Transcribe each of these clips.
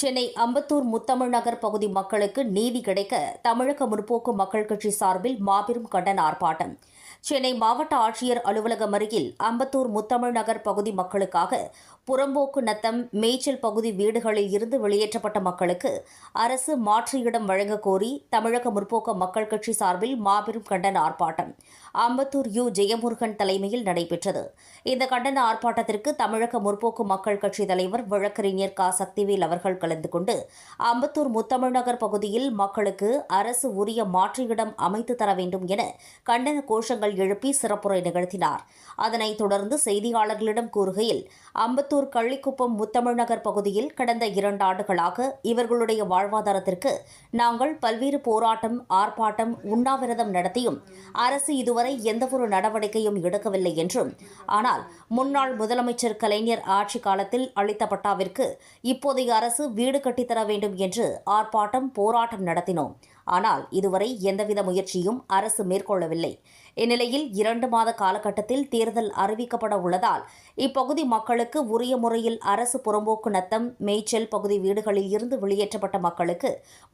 சென்னை அம்பத்தூர் முத்தமிழ் நகர் பகுதி மக்களுக்கு நீதி கிடைக்க தமிழக முற்போக்கு மக்கள் கட்சி சார்பில் மாபெரும் கண்டன ஆர்ப்பாட்டம். சென்னை மாவட்ட ஆட்சியர் அலுவலகம் அருகில் அம்பத்தூர் முத்தமிழ் நகர் பகுதி மக்களுக்காக புறம்போக்கு நத்தம் மேய்ச்சல் பகுதி வீடுகளில் இருந்து வெளியேற்றப்பட்ட மக்களுக்கு அரசு மாற்று இடம் வழங்க கோரி தமிழக முற்போக்கு மக்கள் கட்சி சார்பில் மாபெரும் கண்டன ஆர்ப்பாட்டம். அம்பத்தூர் யு. ஜெயமுருகன் தலைமையில் நடைபெற்றது. இந்த கண்டன ஆர்ப்பாட்டத்திற்கு தமிழக முற்போக்கு மக்கள் கட்சி தலைவர் வழக்கறிஞர் கா. சக்திவேல் அவர்கள் கலந்து கொண்டு அம்பத்தூர் முத்தமிழ்நகர் பகுதியில் மக்களுக்கு அரசு உரிய மாற்றியிடம் அமைத்து தர வேண்டும் என கண்டன கோஷங்கள் எழுப்பி சிறப்புரை நிகழ்த்தினார். அதனைத் தொடர்ந்து செய்தியாளர்களிடம் கூறுகையில் அம்பத்தூர் கள்ளிக்குப்பம் முத்தமிழ்நகர் பகுதியில் கடந்த இரண்டு ஆண்டுகளாக இவர்களுடைய வாழ்வாதாரத்திற்கு நாங்கள் பல்வேறு போராட்டம் ஆர்ப்பாட்டம் உண்ணாவிரதம் நடத்தியும் அரசு இதுவரை எந்தவொரு நடவடிக்கையும் எடுக்கவில்லை என்றும். ஆனால் முன்னாள் முதலமைச்சர் கலைஞர் ஆட்சி காலத்தில் அளித்த பட்டாவிற்கு இப்போதைய அரசு வீடு கட்டித்தர வேண்டும் என்று ஆர்ப்பாட்டம் போராட்டம் நடத்தினோம். ஆனால் இதுவரை எந்தவித முயற்சியும் அரசு மேற்கொள்ளவில்லை. இந்நிலையில் இரண்டு மாத காலகட்டத்தில் தேர்தல் அறிவிக்கப்பட உள்ளதால் இப்பகுதி மக்களுக்கு உரிய முறையில் அரசு புறம்போக்கு நத்தம் மேய்ச்சல் பகுதி வீடுகளில் இருந்து வெளியேற்றப்பட்ட மக்களுக்கு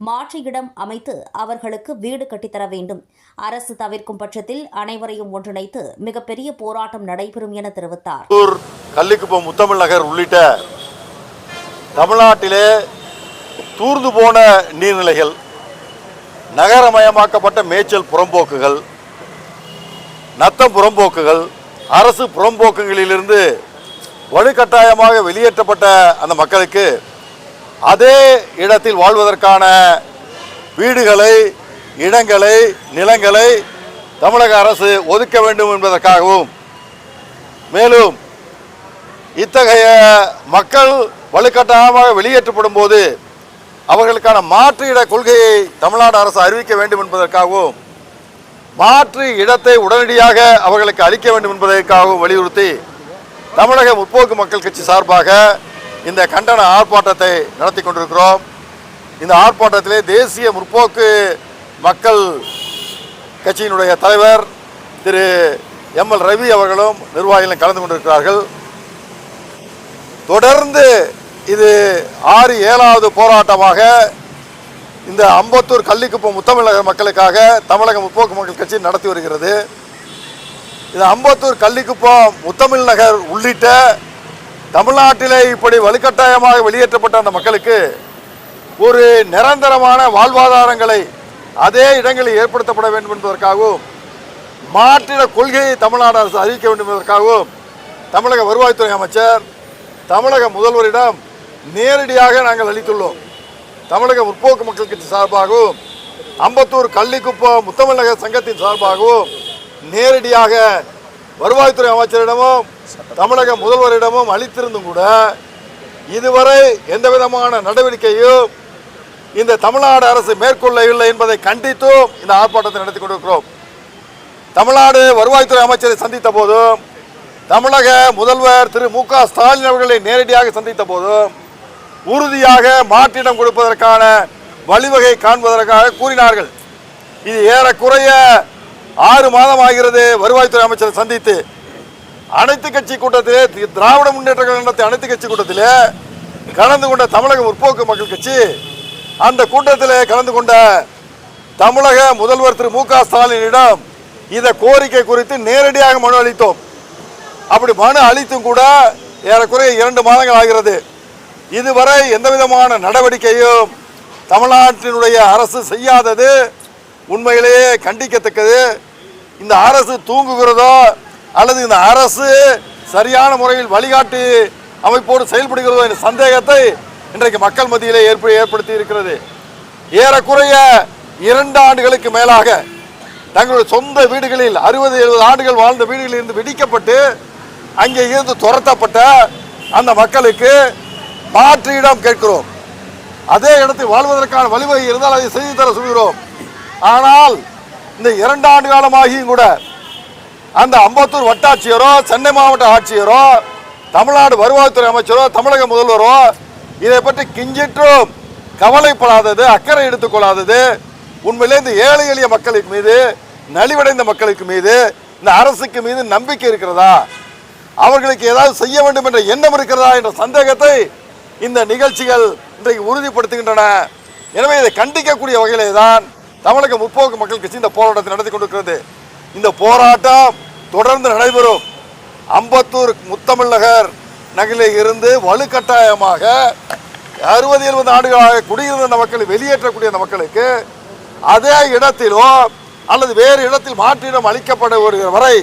மாற்று இடம் அமைத்து அவர்களுக்கு வீடு கட்டித்தர வேண்டும். அரசு தவிர்க்கும் பட்சத்தில் அனைவரையும் ஒன்றிணைத்து மிகப்பெரிய போராட்டம் நடைபெறும் என தெரிவித்தார். புத்தூர் முத்தமிழ் நகர் உள்ளிட்ட தமிழ்நாட்டிலே தூர்ந்து போன நீர்நிலைகள் நகரமயமாக்கப்பட்ட மேய்ச்சல் புறம்போக்குகள் நத்தம் புறம்போக்குகள் அரசு புறம்போக்குகளிலிருந்து வலுக்கட்டாயமாக வெளியேற்றப்பட்ட அந்த மக்களுக்கு அதே இடத்தில் வாழ்வதற்கான வீடுகளை இடங்களை நிலங்களை தமிழக அரசு ஒதுக்க வேண்டும் என்பதற்காகவும் மேலும் இத்தகைய மக்கள் வலுக்கட்டாயமாக வெளியேற்றப்படும் போது அவர்களுக்கான மாற்று இட கொள்கையை தமிழ்நாடு அரசு அறிவிக்க வேண்டும் என்பதற்காகவும் மாற்று இடத்தை உடனடியாக அவர்களுக்கு அளிக்க வேண்டும் என்பதற்காகவும் வலியுறுத்தி தமிழக முற்போக்கு மக்கள் கட்சி சார்பாக இந்த கண்டன ஆர்ப்பாட்டத்தை நடத்தி கொண்டிருக்கிறோம். இந்த ஆர்ப்பாட்டத்திலே தேசிய முற்போக்கு மக்கள் கட்சியினுடைய தலைவர் திரு எம் எல் ரவி அவர்களும் நிர்வாகிகளும் கலந்து கொண்டிருக்கிறார்கள். தொடர்ந்து இது ஆறு ஏழாவது போராட்டமாக இந்த அம்பத்தூர் கள்ளிக்குப்பம் முத்தமிழக மக்களுக்காக தமிழக முற்போக்கு மக்கள் கட்சி நடத்தி வருகிறது. இது அம்பத்தூர் கள்ளிக்குப்பம் முத்தமிழ் நகர் உள்ளிட்ட தமிழ்நாட்டிலே இப்படி வலுக்கட்டாயமாக வெளியேற்றப்பட்ட அந்த மக்களுக்கு ஒரு நிரந்தரமான வாழ்வாதாரங்களை அதே இடங்களில் ஏற்படுத்தப்பட வேண்டும் என்பதற்காகவும் மாற்றிட கொள்கையை தமிழ்நாடு அரசு அறிவிக்க வேண்டும் என்பதற்காகவும் தமிழக வருவாய்த்துறை அமைச்சர் தமிழக முதல்வரிடம் நேரடியாக நாங்கள் அளித்துள்ளோம். தமிழக முற்போக்கு மக்கள் கட்சி சார்பாகவும் அம்பத்தூர் கள்ளிக்குப்பம் முத்தமிழக சங்கத்தின் சார்பாகவும் நேரடியாக வருவாய்த்துறை அமைச்சரிடமும் தமிழக முதல்வரிடமும் அளித்திருந்தும் கூட இதுவரை எந்த விதமான நடவடிக்கையும் இந்த தமிழ்நாடு அரசு மேற்கொள்ளவில்லை என்பதை கண்டித்தும் இந்த ஆர்ப்பாட்டத்தை நடத்தி கொண்டிருக்கிறோம். தமிழ்நாடு வருவாய்த்துறை அமைச்சரை சந்தித்த போதும் தமிழக முதல்வர் திரு மு க ஸ்டாலின் அவர்களை நேரடியாக சந்தித்த போதும் உறுதியாக மாற்றிடம் கொடுப்பதற்கான வழிவகை காண்பதற்காக கூறினார்கள். இது ஏறக்குறைய ஆறு மாதம் ஆகிறது வருவாய்த்துறை அமைச்சரை சந்தித்து. அனைத்து கட்சி கூட்டத்திலே திராவிட முன்னேற்ற கழகத்தை அனைத்து கட்சி கூட்டத்திலே கலந்து கொண்ட தமிழக முற்போக்கு மக்கள் கட்சி அந்த கூட்டத்திலே கலந்து கொண்ட தமிழக முதல்வர் திரு மு க ஸ்டாலினிடம் இந்த கோரிக்கை குறித்து நேரடியாக மனு அளித்தோம். அப்படி மனு அளித்தும் கூட ஏறக்குறைய இரண்டு மாதங்கள் ஆகிறது. இதுவரை எந்த விதமான நடவடிக்கையும் தமிழ்நாட்டினுடைய அரசு செய்யாதது உண்மையிலேயே கண்டிக்கத்தக்கது. இந்த அரசு தூங்குகிறதோ அல்லது இந்த அரசு சரியான முறையில் வழிகாட்டி அமைப்போடு செயல்படுகிறதோ என்ற சந்தேகத்தை இன்றைக்கு மக்கள் மத்தியிலே ஏற்ப ஏற்படுத்தி இருக்கிறது. ஏறக்குறைய இரண்டு ஆண்டுகளுக்கு மேலாக தங்களுடைய சொந்த வீடுகளில் அறுபது எழுபது ஆண்டுகள் வாழ்ந்த வீடுகளில் இருந்து வெடிக்கப்பட்டு அங்கே இருந்து துரத்தப்பட்ட அந்த மக்களுக்கு மாற்றியிடம் கேட்கிறோம். அதே இடத்தில் வாழ்வதற்கான வழிவகை இருந்தால் அதை செய்து தர சொல்கிறோம். ஆனால் இந்த இரண்டு ஆண்டு காலமாகியும் கூட அந்த அம்பத்தூர் வட்டாட்சியரோ சென்னை மாவட்ட ஆட்சியரோ தமிழ்நாடு வருவாய்த்துறை அமைச்சரோ தமிழக முதல்வரோ இதை பற்றி கிஞ்சிற்றும். கவலைப்படாதது அக்கறை எடுத்துக்கொள்ளாதது உண்மையிலே இந்த ஏழை எளிய மக்களுக்கு மீது நலிவடைந்த மக்களுக்கு மீது இந்த அரசுக்கு மீது நம்பிக்கை இருக்கிறதா? அவர்களுக்கு ஏதாவது செய்ய வேண்டும் என்ற எண்ணம் இருக்கிறதா என்ற சந்தேகத்தை இந்த நிகழ்ச்சிகள் இன்றைக்கு உறுதிப்படுத்துகின்றன. எனவே இதை கண்டிக்கக்கூடிய வகையிலே தான் தமிழக முற்போக்கு மக்கள் கட்சி இந்த போராட்டத்தை நடத்தி கொண்டிருக்கிறது. இந்த போராட்டம் தொடர்ந்து நடைபெறும். அம்பத்தூர் முத்தமிழ் நகர் நகரில் இருந்து வலுக்கட்டாயமாக அறுபது எழுபது ஆண்டுகளாக குடியிருந்த அந்த மக்களை வெளியேற்றக்கூடிய அந்த மக்களுக்கு அதே இடத்திலோ அல்லது வேறு இடத்தில் மாற்றிடம் அளிக்கப்பட வருகிற வரை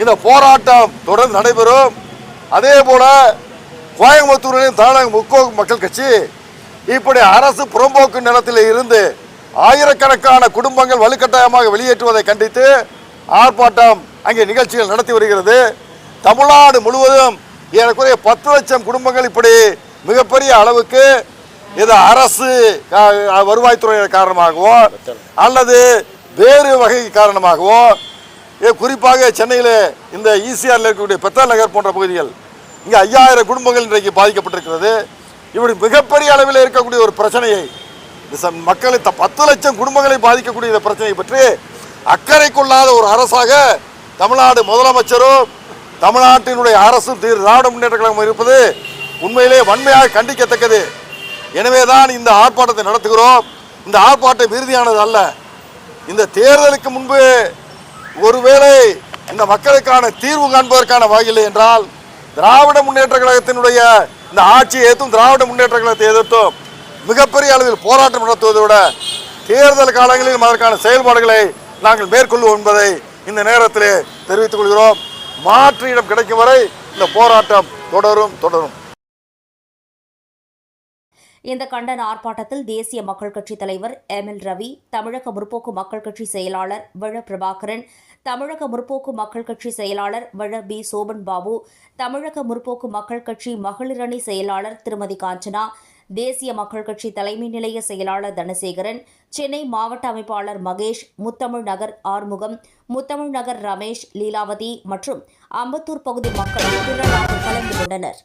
இந்த போராட்டம் தொடர்ந்து நடைபெறும். அதே போல கோயம்புத்தூரிலும் தமிழக முற்போக்கு மக்கள் கட்சி இப்படி அரசு புறம்போக்கு நிலத்தில் இருந்து ஆயிரக்கணக்கான குடும்பங்கள் வலுக்கட்டாயமாக வெளியேற்றுவதை கண்டித்து ஆர்ப்பாட்டம் அங்கே நிகழ்ச்சிகள் நடத்தி வருகிறது. தமிழ்நாடு முழுவதும் ஏறக்குறைய பத்து லட்சம் குடும்பங்கள் இப்படி மிகப்பெரிய அளவுக்கு இது அரசு வருவாய்த்துறை காரணமாகவோ அல்லது வேறு வகை காரணமாகவோ குறிப்பாக சென்னையில் இந்த ஈசிஆரில் இருக்கக்கூடிய பெத்தால் நகர் போன்ற பகுதிகள் இங்கே ஐயாயிரம் குடும்பங்கள் இன்றைக்கு பாதிக்கப்பட்டிருக்கிறது. இப்படி மிகப்பெரிய அளவில் இருக்கக்கூடிய ஒரு பிரச்சனையை மக்களை த- பத்து லட்சம் குடும்பங்களை பாதிக்கக்கூடிய இந்த பிரச்சனையை பற்றி அக்கறை கொள்ளாத ஒரு அரசாக தமிழ்நாடு முதலமைச்சரும் தமிழ்நாட்டினுடைய அரசும் திரு திராவிட முன்னேற்ற கழகம் இருப்பது உண்மையிலே வன்மையாக கண்டிக்கத்தக்கது. எனவே தான் இந்த ஆர்ப்பாட்டத்தை நடத்துகிறோம். இந்த ஆர்ப்பாட்டம் இறுதியானது அல்ல. இந்த தேர்தலுக்கு முன்பு ஒருவேளை இந்த மக்களுக்கான தீர்வு காண்பதற்கான வகையில் என்றால் திராவிட முன்னேற்ற கழகத்தினுடைய இந்த ஆட்சியை எதிர்த்தும் திராவிட முன்னேற்ற கழகத்தை எதிர்த்தும் மிகப்பெரிய அளவில் போராட்டம் நடத்துவதை விட தேர்தல் காலங்களில் அதற்கான செயல்பாடுகளை நாங்கள் மேற்கொள்வோம் என்பதை இந்த நேரத்தில் தெரிவித்துக் கொள்கிறோம். மாற்று இடம் கிடைக்கும் வரை இந்த போராட்டம் தொடரும் தொடரும். இந்த கண்டன ஆர்ப்பாட்டத்தில் தேசிய மக்கள் கட்சித் தலைவர் எம் எல் ரவி தமிழக முற்போக்கு மக்கள் கட்சி செயலாளர் வழ பிரபாகரன் தமிழக முற்போக்கு மக்கள் கட்சி செயலாளர் வழ பி சோபன் பாபு தமிழக முற்போக்கு மக்கள் கட்சி மகளிரணி செயலாளர் திருமதி காஞ்சனா தேசிய மக்கள் கட்சி தலைமை நிலைய செயலாளர் தனசேகரன் சென்னை மாவட்ட அமைப்பாளர் மகேஷ் முத்தமிழ் நகர் ஆறுமுகம் முத்தமிழ் நகர் ரமேஷ் லீலாவதி மற்றும் அம்பத்தூர் பகுதி மக்கள் திரளாக கலந்து கொண்டனர்.